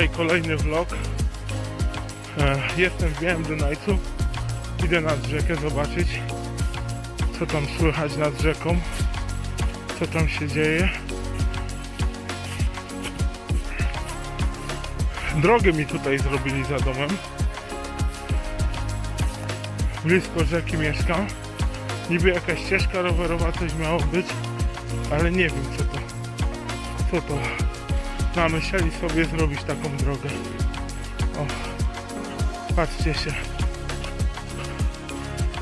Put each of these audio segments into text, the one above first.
Dzisiaj kolejny vlog. E, Jestem w Białym Dunajcu. Idę nad rzekę zobaczyć, co tam słychać nad rzeką, co tam się dzieje. Drogę mi tutaj zrobili za domem. Blisko rzeki mieszkam. Niby jakaś ścieżka rowerowa coś miało być, ale nie wiem co to. Co to? No, myśleli sobie zrobić taką drogę. O, patrzcie się.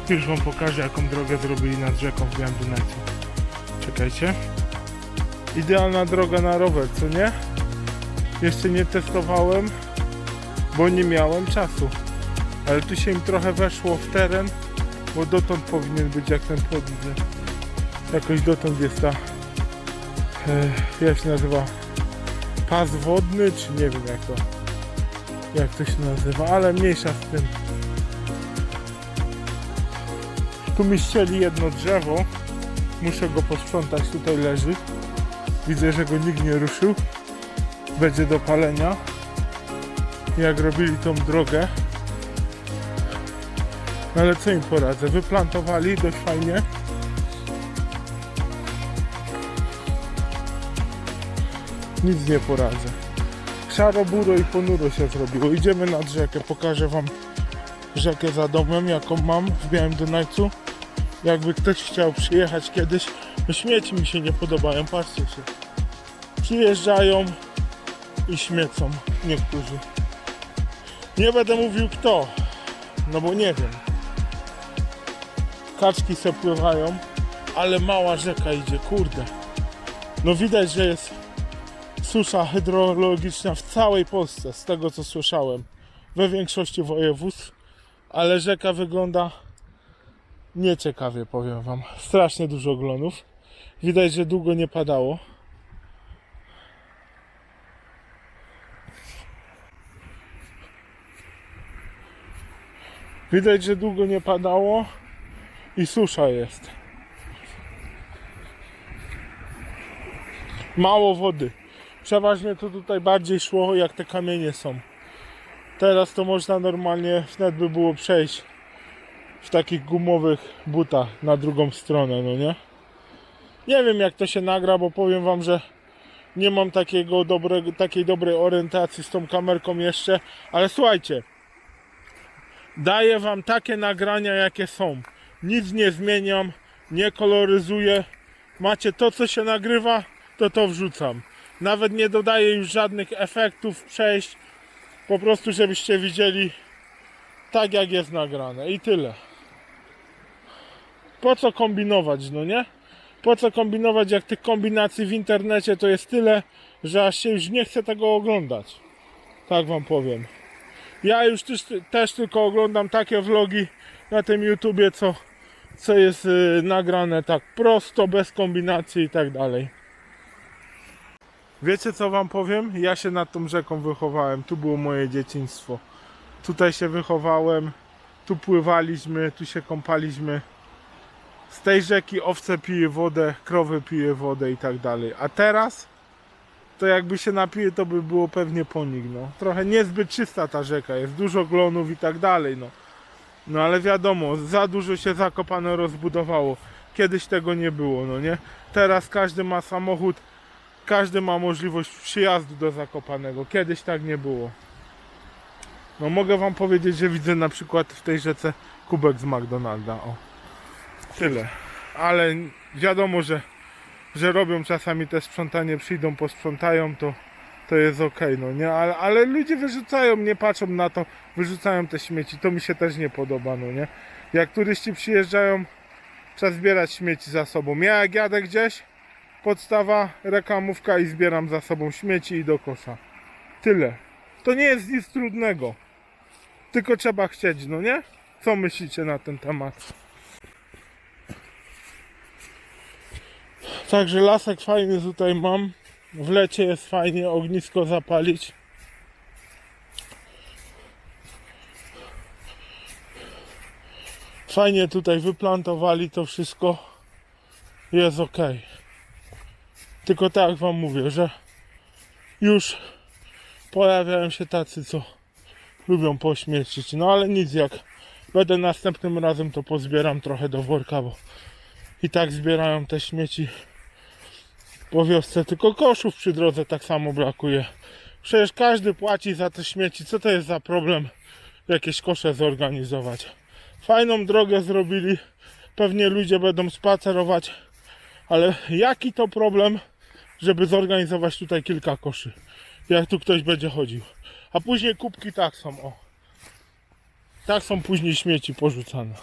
Już wam pokażę jaką drogę zrobili nad rzeką w Dunajcu. Czekajcie. Idealna droga na rower, co nie? Jeszcze nie testowałem, bo nie miałem czasu. Ale tu się im trochę weszło w teren, bo dotąd powinien być jak ten płot widzę. Jakoś dotąd jest ta, e, jak się nazywa, pas wodny, czy nie wiem jak to, jak to się nazywa, ale mniejsza z tym. Tu mi ścieli jedno drzewo, muszę go posprzątać, tutaj leży. Widzę, że go nikt nie ruszył. Będzie do palenia. Jak robili tą drogę. No ale co im poradzę? Wyplantowali dość fajnie. Nic nie poradzę. Szaro, buro i ponuro się zrobiło. Idziemy nad rzekę. Pokażę wam rzekę za domem, jaką mam w Białym Dunajcu. Jakby ktoś chciał przyjechać kiedyś, śmieci mi się nie podobają, patrzcie się. Przyjeżdżają i śmiecą niektórzy. Nie będę mówił kto, no bo nie wiem. Kaczki se pływają, ale mała rzeka idzie, kurde. No widać, że jest susza hydrologiczna w całej Polsce, z tego co słyszałem. We większości województw, ale rzeka wygląda nieciekawie, powiem wam. Strasznie dużo glonów. Widać, że długo nie padało. Widać, że długo nie padało i susza jest. Mało wody. Przeważnie to tutaj bardziej szło, jak te kamienie są. Teraz to można normalnie, wnet by było przejść w takich gumowych butach na drugą stronę, no nie? Nie wiem jak to się nagra, bo powiem wam, że nie mam takiego dobrego, takiej dobrej orientacji z tą kamerką jeszcze, ale słuchajcie, daję wam takie nagrania jakie są. Nic nie zmieniam, nie koloryzuję. Macie to co się nagrywa, to to wrzucam. Nawet nie dodaję już żadnych efektów, przejść. Po prostu żebyście widzieli tak jak jest nagrane i tyle. Po co kombinować, no nie? Po co kombinować, jak tych kombinacji w internecie to jest tyle, że aż się już nie chce tego oglądać. Tak wam powiem. Ja już też, też tylko oglądam takie vlogi na tym YouTubie, co, co jest y, nagrane tak prosto, bez kombinacji i tak dalej. Wiecie co wam powiem? Ja się nad tą rzeką wychowałem. Tu było moje dzieciństwo. Tutaj się wychowałem, tu pływaliśmy, tu się kąpaliśmy. Z tej rzeki owce pije wodę, krowy pije wodę i tak dalej. A teraz to jakby się napije, to by było pewnie po nich, no. Trochę niezbyt czysta ta rzeka, jest dużo glonów i tak dalej, no. No ale wiadomo, za dużo się Zakopane rozbudowało. Kiedyś tego nie było, no nie? Teraz każdy ma samochód, każdy ma możliwość przyjazdu do Zakopanego. Kiedyś tak nie było. No mogę wam powiedzieć, że widzę na przykład w tej rzece kubek z McDonalda, o. Tyle. Ale wiadomo, że że robią czasami te sprzątanie, przyjdą, posprzątają, to, to jest ok, no nie? Ale, ale ludzie wyrzucają, nie patrzą na to, wyrzucają te śmieci, to mi się też nie podoba, no nie? Jak turyści przyjeżdżają, trzeba zbierać śmieci za sobą. Ja jak jadę gdzieś, podstawa, reklamówka i zbieram za sobą śmieci i do kosza. Tyle. To nie jest nic trudnego. Tylko trzeba chcieć, no nie? Co myślicie na ten temat? Także lasek fajny tutaj mam. W lecie jest fajnie ognisko zapalić. Fajnie tutaj wyplantowali to wszystko. Jest ok. Tylko tak wam mówię, że już pojawiają się tacy, co lubią pośmiecić. No ale nic, jak będę następnym razem, to pozbieram trochę do worka, bo i tak zbierają te śmieci po wiosce, tylko koszów przy drodze tak samo brakuje. Przecież każdy płaci za te śmieci. Co to jest za problem jakieś kosze zorganizować? Fajną drogę zrobili, pewnie ludzie będą spacerować, ale jaki to problem, żeby zorganizować tutaj kilka koszy? Jak tu ktoś będzie chodził. A później kubki tak są, o. Tak są później śmieci porzucane.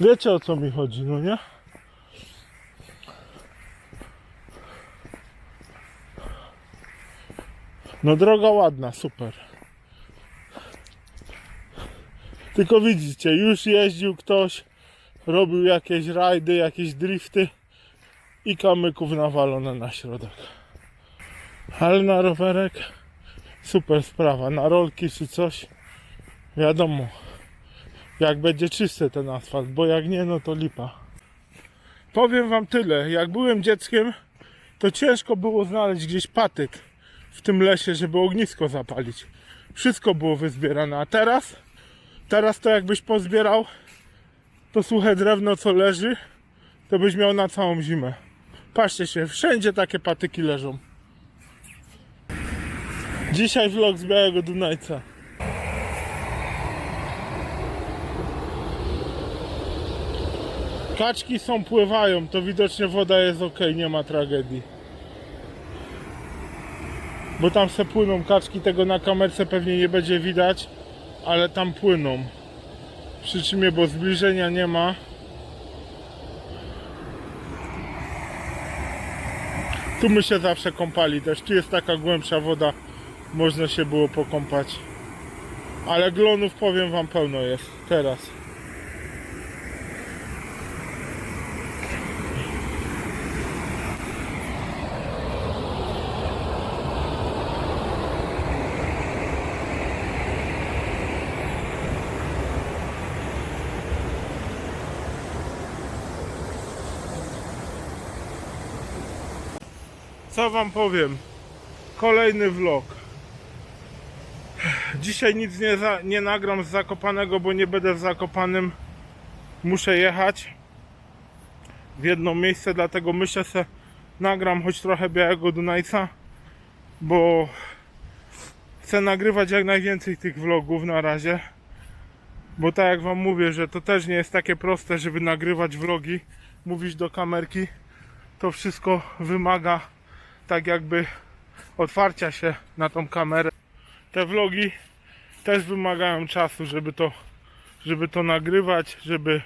Wiecie o co mi chodzi, no nie? No droga ładna, super. Tylko widzicie, już jeździł ktoś, robił jakieś rajdy, jakieś drifty i kamyków nawalone na środek. Ale na rowerek super sprawa, na rolki czy coś, wiadomo, jak będzie czysty ten asfalt, bo jak nie, no to lipa. Powiem wam tyle, jak byłem dzieckiem, to ciężko było znaleźć gdzieś patyk w tym lesie, żeby ognisko zapalić. Wszystko było wyzbierane, a teraz, teraz to jakbyś pozbierał to suche drewno, co leży, to byś miał na całą zimę. Patrzcie się, wszędzie takie patyki leżą. Dzisiaj vlog z Białego Dunajca. Kaczki są, pływają, to widocznie woda jest ok, nie ma tragedii. Bo tam se płyną kaczki, tego na kamerce pewnie nie będzie widać, ale tam płyną. Przy czym, bo zbliżenia nie ma. Tu my się zawsze kąpali też. Tu jest taka głębsza woda, można się było pokąpać. Ale glonów powiem wam pełno jest teraz. Co wam powiem? Kolejny vlog. Dzisiaj nic nie, za, nie nagram z Zakopanego, bo nie będę w Zakopanym. Muszę jechać w jedno miejsce, dlatego myślę se nagram choć trochę Białego Dunajca, bo chcę nagrywać jak najwięcej tych vlogów na razie. Bo tak jak wam mówię, że to też nie jest takie proste, żeby nagrywać vlogi, mówić do kamerki. To wszystko wymaga tak jakby otwarcia się na tą kamerę. Te vlogi też wymagają czasu, żeby to, żeby to nagrywać, żeby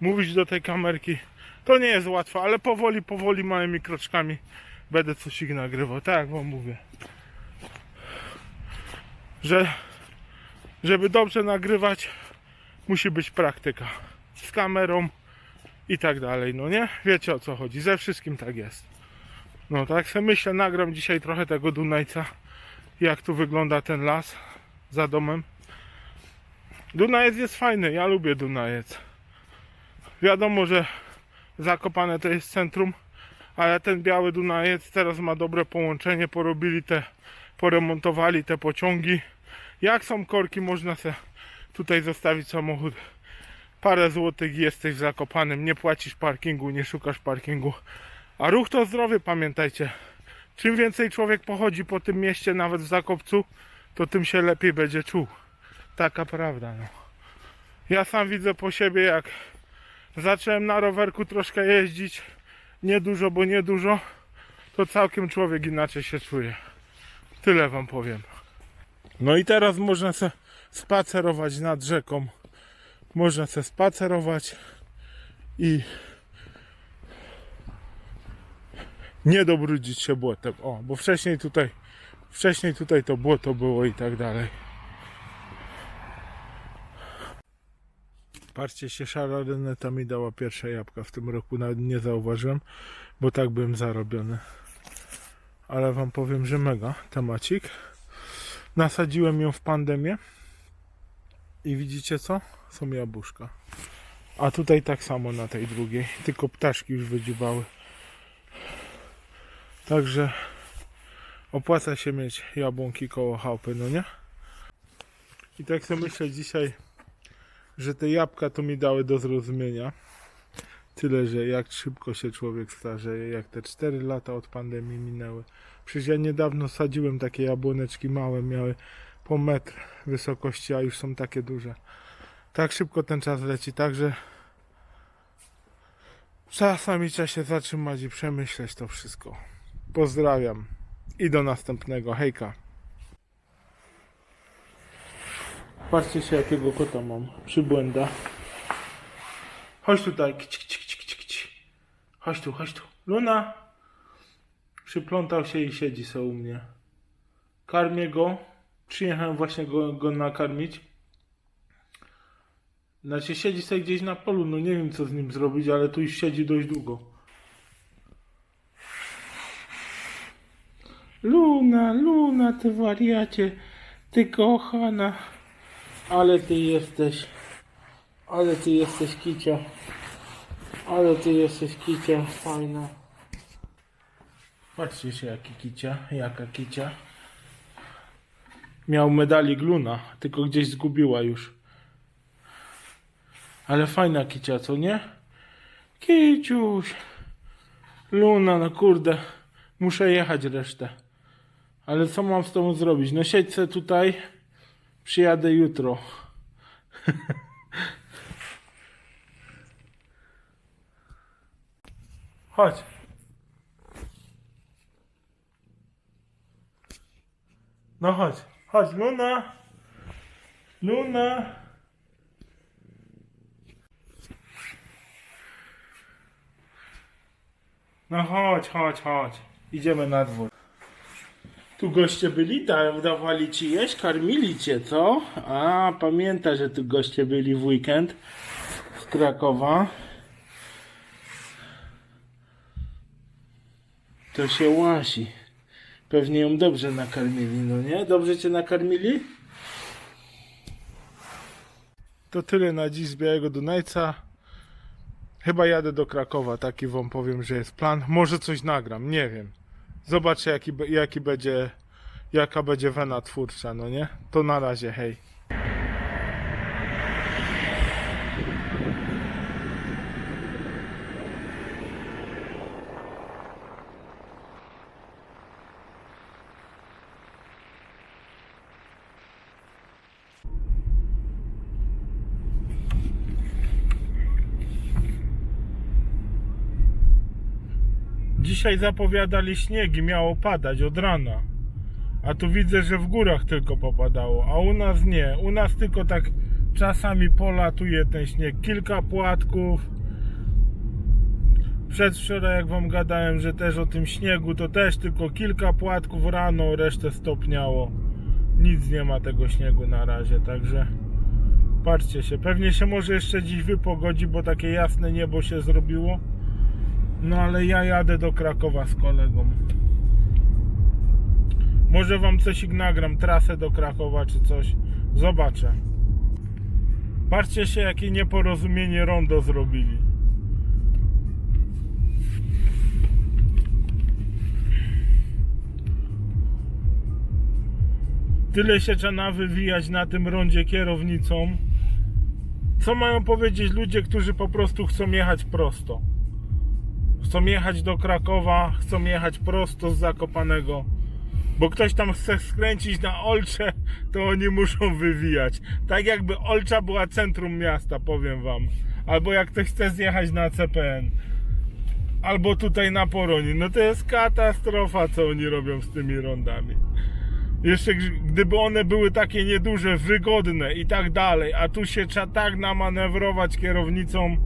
mówić do tej kamerki. To nie jest łatwe, ale powoli, powoli, małymi kroczkami będę coś ich nagrywał. Tak jak wam mówię. Że żeby dobrze nagrywać, musi być praktyka z kamerą i tak dalej. No nie? Wiecie o co chodzi. Ze wszystkim tak jest. No tak sobie myślę, nagram dzisiaj trochę tego Dunajca, jak tu wygląda ten las za domem. Dunajec jest fajny, ja lubię Dunajec. Wiadomo, że Zakopane to jest centrum, ale ten biały Dunajec teraz ma dobre połączenie, porobili te, poremontowali te pociągi. Jak są korki, można se tutaj zostawić samochód. Parę złotych jesteś w Zakopanem, nie płacisz parkingu, nie szukasz parkingu. A ruch to zdrowie, pamiętajcie. Czym więcej człowiek pochodzi po tym mieście, nawet w Zakopcu, to tym się lepiej będzie czuł. Taka prawda, no. Ja sam widzę po siebie, jak zacząłem na rowerku troszkę jeździć, niedużo, bo niedużo, to całkiem człowiek inaczej się czuje. Tyle wam powiem. No i teraz można se spacerować nad rzeką. Można se spacerować i nie dobrudzić się błotem. O, bo wcześniej tutaj wcześniej tutaj to błoto było i tak dalej. Patrzcie się, szara reneta mi dała pierwsze jabłka w tym roku, nawet nie zauważyłem, bo tak byłem zarobiony. Ale wam powiem, że mega temacik. Nasadziłem ją w pandemię i widzicie co? Są jabłuszka. A tutaj tak samo na tej drugiej, tylko ptaszki już wydziubały. Także Opłaca się mieć jabłonki koło chałupy, no nie? I tak sobie myślę dzisiaj, że te jabłka to mi dały do zrozumienia. Tyle, że jak szybko się człowiek starzeje, jak te 4 lata od pandemii minęły. Przecież ja niedawno sadziłem takie jabłoneczki małe, miały po metr wysokości, a już są takie duże. Tak szybko ten czas leci, także czasami trzeba się zatrzymać i przemyśleć to wszystko. Pozdrawiam i do następnego. Hejka. Patrzcie się jakiego kota mam. Przybłęda. Chodź tutaj. Chodź tu, chodź tu. Luna. Przyplątał się i siedzi sobie u mnie. Karmię go. Przyjechałem właśnie go, go nakarmić. Znaczy siedzi sobie gdzieś na polu, no nie wiem co z nim zrobić, ale tu już siedzi dość długo. Luna, Luna, ty wariacie, ty kochana, ale ty jesteś, ale ty jesteś kicia, ale ty jesteś kicia, fajna. Patrzcie się jaki kicia, jaka kicia. Miał medalik Luna, tylko gdzieś zgubiła już. Ale fajna kicia, co nie? Kiciuś. Luna, no kurde. Muszę jechać resztę. Ale co mam z tobą zrobić? No siedź se tutaj. Przyjadę jutro. Chodź. No chodź. Chodź, Luna. Luna. No chodź, chodź, chodź. Idziemy na dwór. Tu goście byli, da- dawali ci jeść, karmili cię, co? A, pamięta, że tu goście byli w weekend z Krakowa. To się łasi. Pewnie ją dobrze nakarmili, no nie? Dobrze cię nakarmili? To tyle na dziś z Białego Dunajca. Chyba jadę do Krakowa, taki wam powiem, że jest plan. Może coś nagram, nie wiem. Zobaczę jaki, jaki będzie, jaka będzie wena twórcza, no nie? To na razie, hej. Dzisiaj zapowiadali śnieg i miało padać od rana. A tu widzę, że w górach tylko popadało, a u nas nie. U nas tylko tak czasami polatuje ten śnieg. Kilka płatków. Przedwczoraj, jak wam gadałem, że też o tym śniegu, to też tylko kilka płatków rano, resztę stopniało. Nic nie ma tego śniegu na razie, także patrzcie się. Pewnie się może jeszcze dziś wypogodzi, bo takie jasne niebo się zrobiło. No ale ja jadę do Krakowa z kolegą. Może wam coś nagram, trasę do Krakowa czy coś. Zobaczę. Patrzcie się jakie nieporozumienie rondo zrobili. Tyle się trzeba wywijać na tym rondzie kierownicą. Co mają powiedzieć ludzie, którzy po prostu chcą jechać prosto? Chcą jechać do Krakowa, chcą jechać prosto z Zakopanego. Bo ktoś tam chce skręcić na Olcze, to oni muszą wywijać. Tak jakby Olcza była centrum miasta, powiem wam. Albo jak ktoś chce zjechać na CPN. Albo tutaj na Poroni. No to jest katastrofa, co oni robią z tymi rondami. Jeszcze gdy- gdyby one były takie nieduże, wygodne i tak dalej, a tu się trzeba tak namanewrować kierownicą,